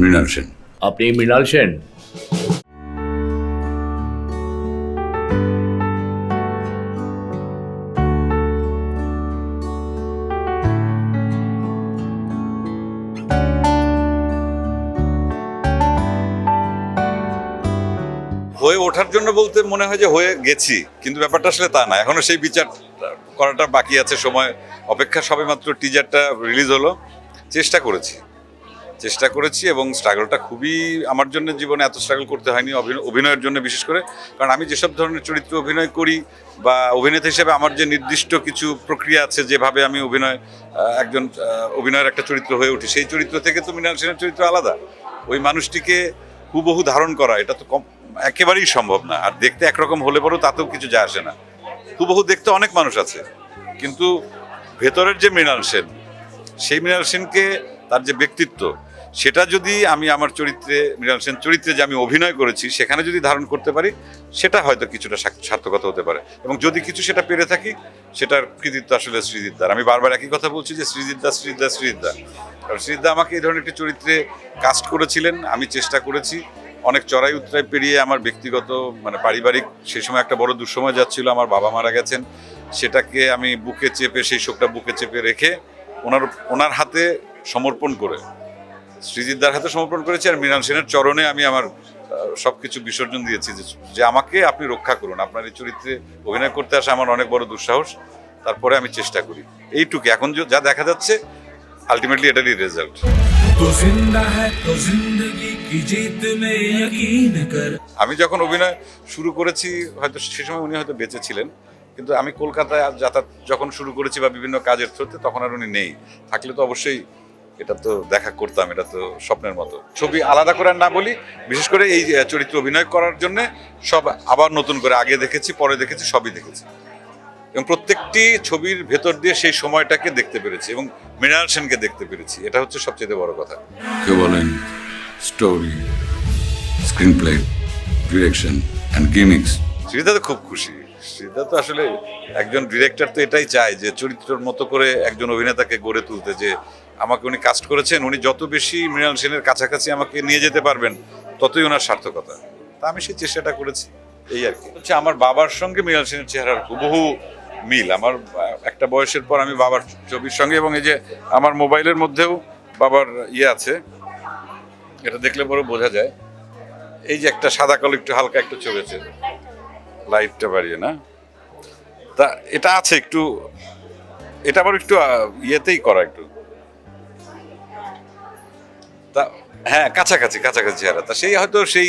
মৃণাল সেন। আপনি মৃণাল সেন? হয়ে ওঠার জন্য বলতে মনে হয় যে হয়ে গেছি কিন্তু ব্যাপারটা আসলে তা না। এখনও সেই বিচার করাটা বাকি আছে সময় অপেক্ষা সবেমাত্র টিজারটা রিলিজ হলো। চেষ্টা করেছি। চেষ্টা করেছি এবং স্ট্রাগলটা খুবই আমার জন্য জীবনে এত স্ট্রাগল করতে হয়নি অভিনয়ের জন্য বিশেষ করে। কারণ আমি যেসব ধরনের চরিত্রে অভিনয় করি বা অভিনেতা হিসেবে আমার যে নির্দিষ্ট কিছু প্রক্রিয়া আছে, যেভাবে আমি অভিনয় একজন অভিনয়ের একটা চরিত্র হয়ে উঠি, সেই চরিত্র থেকে তো মৃণাল সেনের চরিত্র আলাদা। ওই মানুষটিকে হুবহু ধারণ করা, এটা তো কম, একেবারেই সম্ভব না। আর দেখতে একরকম হলে পরেও তাতেও কিছু যায় আসে না। হুবহু দেখতে অনেক মানুষ আছে, কিন্তু ভেতরের যে মৃণাল সেন, সেই মৃণাল সেনকে তার যে ব্যক্তিত্ব সেটা যদি আমি আমার চরিত্রে, মৃণাল সেন চরিত্রে যে আমি অভিনয় করেছি, সেখানে যদি ধারণ করতে পারি, সেটা হয়তো কিছুটা সার্থকতা হতে পারে। এবং যদি কিছু সেটা পেরে থাকি, সেটার কৃতিত্ব আসলে শ্রীজিদ্দার। আমি বারবার একই কথা বলছি যে শ্রীজিদ্দা শ্রীজিদ্দা শ্রীজিদ্দা। কারণ শ্রীজিদ্দা আমাকে এই ধরনের একটি চরিত্রে কাস্ট করেছিলেন, আমি চেষ্টা করেছি। অনেক চড়াই উতরাই পেরিয়ে আমার ব্যক্তিগত মানে পারিবারিক সেই সময় একটা বড় দুঃসময় যাচ্ছিল, আমার বাবা মারা গেছেন। সেটাকে আমি বুকে চেপে, সেই শোকটা বুকে চেপে রেখে ওনার ওনার হাতে সমর্পণ করে শ্রীজিদ্দার হাতে সমর্পণ করেছি আর মৃণাল সেনের চরণে আমি আমার সব কিছু বিসর্জন দিয়েছি যে আমাকে আপনি রক্ষা করুন। আপনার এই চরিত্রে অভিনয় করতে আসা আমার অনেক বড় দুঃসাহস। তারপরে আমি চেষ্টা করি। এইটুকু। এখন যা দেখা যাচ্ছে আলটিমেটলি এটারই রেজাল্ট আমি যখন অভিনয় শুরু করেছি হয়তো সে সময় উনি হয়তো বেঁচে ছিলেন কিন্তু আমি কলকাতায় যাতায়াত যখন শুরু করেছি বা বিভিন্ন কাজের থ্রোতে তখন আর উনি নেই। থাকলে তো অবশ্যই এটা তো দেখা করতাম এটা তো স্বপ্নের মতো। ছবি আলাদা করে না বলি বিশেষ করে এই চরিত্র অভিনয় করার জন্য সব আবার নতুন করে আগে দেখেছি পরে দেখেছি সবই দেখেছি। এবং প্রত্যেকটি ছবির ভেতর দিয়ে সেই সময়টাকে দেখতে পেরেছি এবং মৃণাল সেনকে দেখতে পেরেছি এটা হচ্ছে সবচেয়ে বড় কথা। কেউ বলেন story screen play direction and gamings শ্রীদা তো খুব খুশি। শ্রীদা তো আসলে একজন ডিরেক্টর তো এটাই চায় যে চরিত্রের মতো করে একজন অভিনেতাকে গড়ে তুলতে যে আমাকে উনি কাস্ট করেছেন, উনি যত বেশি মৃণাল সেনের কাছাকাছি আমাকে নিয়ে যেতে পারবেন, ততই ওনার সার্থকতা। তা আমি সেই চেষ্টাটা করেছি, এই আর কি। হচ্ছে আমার বাবার সঙ্গে মৃণাল সেনের চেহারার হুবহু মিল। আমার একটা বয়সের পর আমি বাবার ছবির সঙ্গে এবং এই যে আমার মোবাইলের মধ্যেও বাবার ইয়ে আছে, এটা দেখলে পরে বোঝা যায়। এই যে একটা সাদা কালো, একটু হালকা একটু ছবি আছে, লাইটটা বাড়িয়ে, না? তা এটা আছে একটু, এটা আবার একটু ইয়েতেই করা একটু। তা হ্যাঁ কাছাকাছি কাছাকাছি চেহারা। তা সেই হয়তো সেই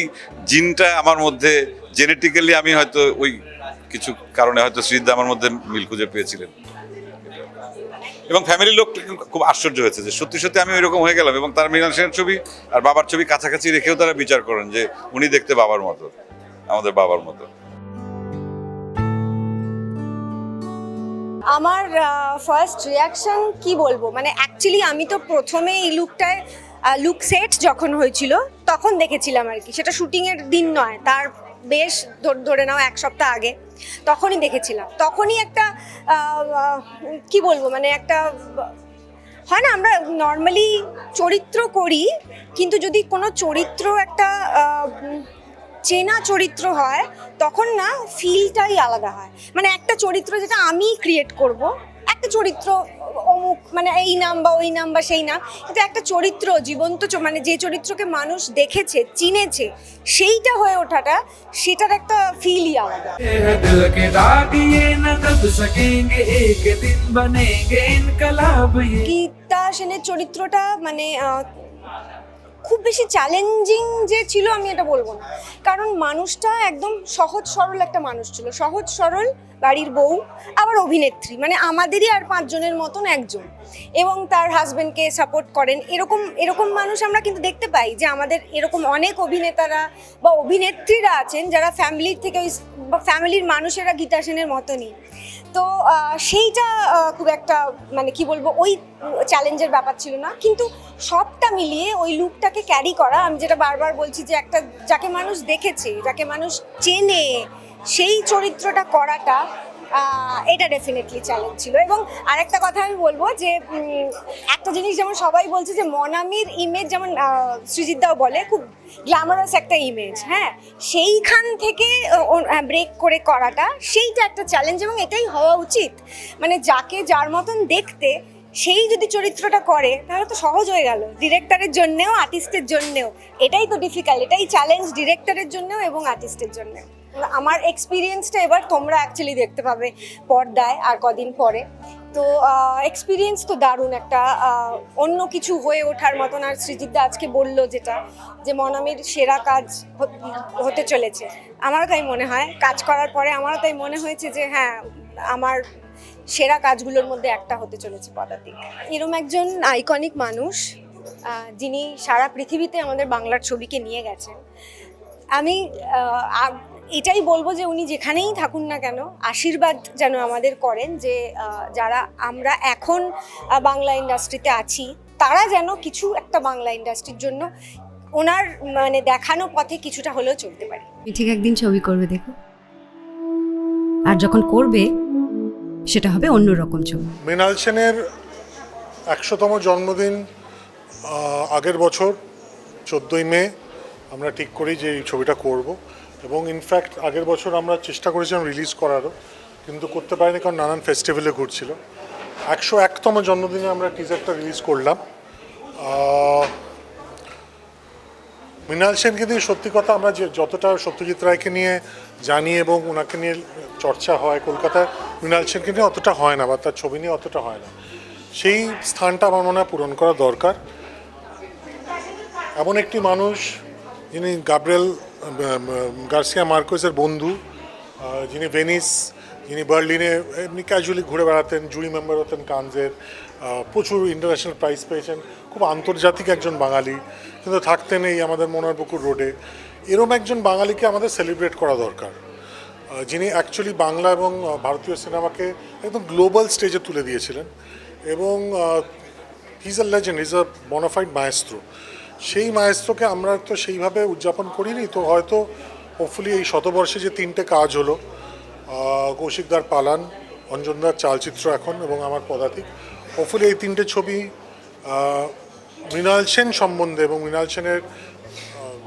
জিনটা আমার মধ্যে জেনেটিক্যালি আমি হয়তো ওই কিছু কারণে হয়তো শ্রীদা আমার মধ্যে মিল খুঁজে পেয়েছিলেন। এবং ফ্যামিলির লোক খুব আশ্চর্য হয়েছে যে সত্যি সত্যি আমি ওইরকম হয়ে গেলাম এবং তার মৃণাল সেনের ছবি আর বাবার ছবি কাছাকাছি রেখেও তারা বিচার করেন যে উনি দেখতে বাবার মতো, আমাদের বাবার মতো। আমার ফার্স্ট রিয়াকশন কি বলব? মানে অ্যাকচুয়ালি আমি তো প্রথমে এই লুকটায় লুক সেট যখন হয়েছিল, তখন দেখেছিলাম আর কি। সেটা শুটিংয়ের দিন নয়, তার বেশ ধরে নাও এক সপ্তাহ আগে। তখনই দেখেছিলাম। তখনই একটা কি বলব মানে একটা, হয় না, আমরা নর্মালি চরিত্র করি, কিন্তু যদি কোনো চরিত্র একটা চেনা চরিত্র হয়, তখন না ফিলটাই আলাদা হয়। মানে একটা চরিত্র যেটা আমি ক্রিয়েট করব, একটা চরিত্র অমুক মানে এই নাম বা ওই নাম বা সেই নাম কিন্তু একটা চরিত্র জীবন্ত মানে যে চরিত্রকে মানুষ দেখেছে চিনেছে সেইটা হয়ে ওঠাটা সেটার একটা ফিলই আলাদা। গীতা সেনের চরিত্রটা মানে খুব বেশি চ্যালেঞ্জিং যে ছিল আমি এটা বলব না। কারণ মানুষটা একদম সহজ সরল একটা মানুষ ছিল। সহজ সরল বাড়ির বউ, আবার অভিনেত্রী। মানে আমাদেরই আর পাঁচজনের মতন একজন। এবং তার হাজবেন্ডকে সাপোর্ট করেন। এরকম এরকম মানুষ আমরা কিন্তু দেখতে পাই যে আমাদের এরকম অনেক অভিনেতারা বা অভিনেত্রীরা আছেন যারা ফ্যামিলির থেকে ওই বা ফ্যামিলির মানুষেরা গীতা সেনের মতনই। তো সেইটা খুব একটা মানে কি বলব, ওই চ্যালেঞ্জের ব্যাপার ছিল না। কিন্তু সবটা মিলিয়ে ওই লুকটাকে ক্যারি করা, আমি যেটা বারবার বলছি যে একটা, যাকে মানুষ দেখেছে, যাকে মানুষ চেনে সেই চরিত্রটা করাটা এটা ডেফিনেটলি চ্যালেঞ্জ ছিল। এবং আরেকটা কথা আমি বলব যে একটা জিনিস যেমন সবাই বলছে যে, মনামির ইমেজ যেমন সৃজিতদাও বলে, খুব গ্ল্যামারাস একটা ইমেজ হ্যাঁ? সেইখান থেকে ব্রেক করে করাটা, সেইটা একটা চ্যালেঞ্জ এবং এটাই হওয়া উচিত। মানে যাকে যার মতন দেখতে সেই যদি চরিত্রটা করে, তাহলে তো সহজ হয়ে গেল। ডিরেক্টরের জন্যেও আর্টিস্টের জন্যেও। এটাই তো ডিফিকাল্ট এটাই চ্যালেঞ্জ ডিরেক্টরের জন্যেও এবং আর্টিস্টের জন্যেও। আমার এক্সপিরিয়েন্সটা এবার তোমরা অ্যাকচুয়ালি দেখতে পাবে পর্দায় আর কদিন পরে। তো এক্সপিরিয়েন্স তো দারুণ একটা অন্য কিছু হয়ে ওঠার মতন। আর সৃজিতদা আজকে বলল যেটা, যে মনামির সেরা কাজ হতে চলেছে। আমারও তাই মনে হয়। কাজ করার পরে আমারও তাই মনে হয়েছে যে হ্যাঁ আমার সেরা কাজগুলোর মধ্যে একটা হতে চলেছে পদাতিক। এরম একজন আইকনিক মানুষ যিনি সারা পৃথিবীতে আমাদের বাংলার ছবিকে নিয়ে গেছেন। আমি এটাই বলব যে উনি যেখানেই থাকুন না কেন, আশীর্বাদ যেন আমাদের করেন যে যারা আমরা এখন বাংলা ইন্ডাস্ট্রিতে আছি, তারা যেন কিছু একটা বাংলা ইন্ডাস্ট্রির জন্য ওনার মানে দেখানো পথে কিছুটা হলেও চলতে পারে। ঠিক একদিন ছবি করবে, দেখো। আর যখন করবে সেটা হবে অন্যরকম ছবি। মৃণাল সেনের একশোতম জন্মদিন আগের বছর, চোদ্দোই মে, আমরা ঠিক করি যে এই ছবিটা করব। এবং ইনফ্যাক্ট আগের বছর আমরা চেষ্টা করেছিলাম রিলিজ করারও, কিন্তু করতে পারিনি কারণ নানান ফেস্টিভ্যালে ঘুরছিল। একশো একতম জন্মদিনে আমরা টিজারটা রিলিজ করলাম। মৃণাল সেনকে দিয়ে সত্যি কথা আমরা যে যতটা সত্যজিৎ রায়কে নিয়ে জানি এবং ওনাকে নিয়ে চর্চা হয় কলকাতায় মৃণাল সেনকে নিয়ে অতটা হয় না বা তার ছবি নিয়ে অতটা হয় না। সেই স্থানটা আমার মনে হয় পূরণ করা দরকার। এমন একটি মানুষ যিনি গাব্রিয়েল গার্সিয়া মার্কোসের বন্ধু যিনি ভেনিস, যিনি বার্লিনে এমনি ক্যাজুয়ালি ঘুরে বেড়াতেন জুরি মেম্বার হতেন কানজের প্রচুর ইন্টারন্যাশনাল প্রাইজ পেয়েছেন, খুব আন্তর্জাতিক একজন বাঙালি, কিন্তু থাকতেন এই আমাদের মনোহরপুকুর রোডে এরম একজন বাঙালিকে আমাদের সেলিব্রেট করা দরকার। যিনি অ্যাকচুয়ালি বাংলা এবং ভারতীয় সিনেমাকে একদম গ্লোবাল স্টেজে তুলে দিয়েছিলেন। এবং his a legend his a bonafide maestro সেই মায়েস্ত্রকে আমরা তো সেইভাবে উদযাপন করিনি, তো হয়তো হোপফুলি এই শতবর্ষে যে তিনটে কাজ হলো কৌশিকদার পালান অঞ্জনদার চালচিত্র এখন এবং আমার পদাতিক। হোপফুলি এই তিনটে ছবি মৃণাল সেন সম্বন্ধে এবং মৃণাল সেনের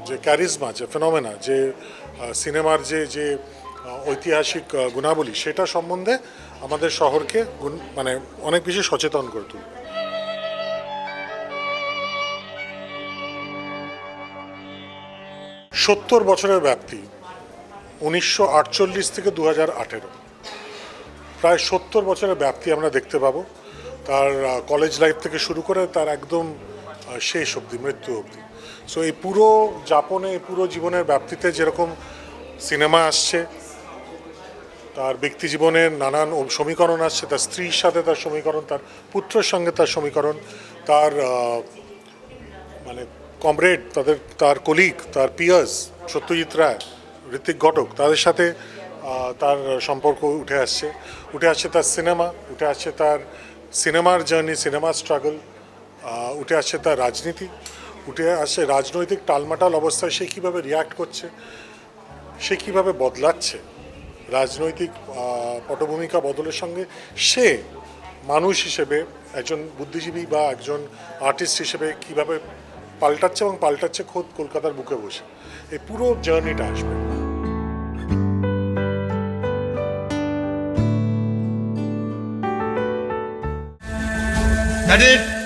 যে ক্যারিজমা যে ফেনোমেনা যে সিনেমার যে যে ঐতিহাসিক গুণাবলী, সেটা সম্বন্ধে আমাদের শহরকে মানে অনেক বেশি সচেতন করে তুলবে। সত্তর বছরের ব্যাপ্তি উনিশশো আটচল্লিশ থেকে দু হাজার আঠেরো। প্রায় সত্তর বছরের ব্যাপ্তি আমরা দেখতে পাবো, তার কলেজ লাইফ থেকে শুরু করে তার একদম শেষ অবধি, মৃত্যু অবধি। সো এই পুরো যাপনে পুরো জীবনের ব্যাপ্তিতে যেরকম সিনেমা আসছে তার ব্যক্তি জীবনের নানান সমীকরণ আসছে তার স্ত্রীর সাথে তার সমীকরণ, তার পুত্রের সঙ্গে তার সমীকরণ, তার মানে কমরেড তাদের, তার কলিগ তার পিয়ার্স সত্যজিৎ রায় ঋতিক ঘটক, তাদের সাথে তার সম্পর্ক উঠে আসছে। উঠে আসছে তার সিনেমা উঠে আসছে তার সিনেমার জার্নি সিনেমার স্ট্রাগল উঠে আসছে তার রাজনীতি, উঠে আসছে রাজনৈতিক টালমাটাল অবস্থায় সে কীভাবে রিয়াক্ট করছে, সে কীভাবে বদলাচ্ছে। রাজনৈতিক পটভূমিকা বদলের সঙ্গে সে মানুষ হিসেবে, একজন বুদ্ধিজীবী বা একজন আর্টিস্ট হিসেবে কীভাবে পাল্টাচ্ছে এবং পাল্টাচ্ছে খোদ কলকাতার বুকে বসে, এই পুরো জার্নিটা আসবে That's it.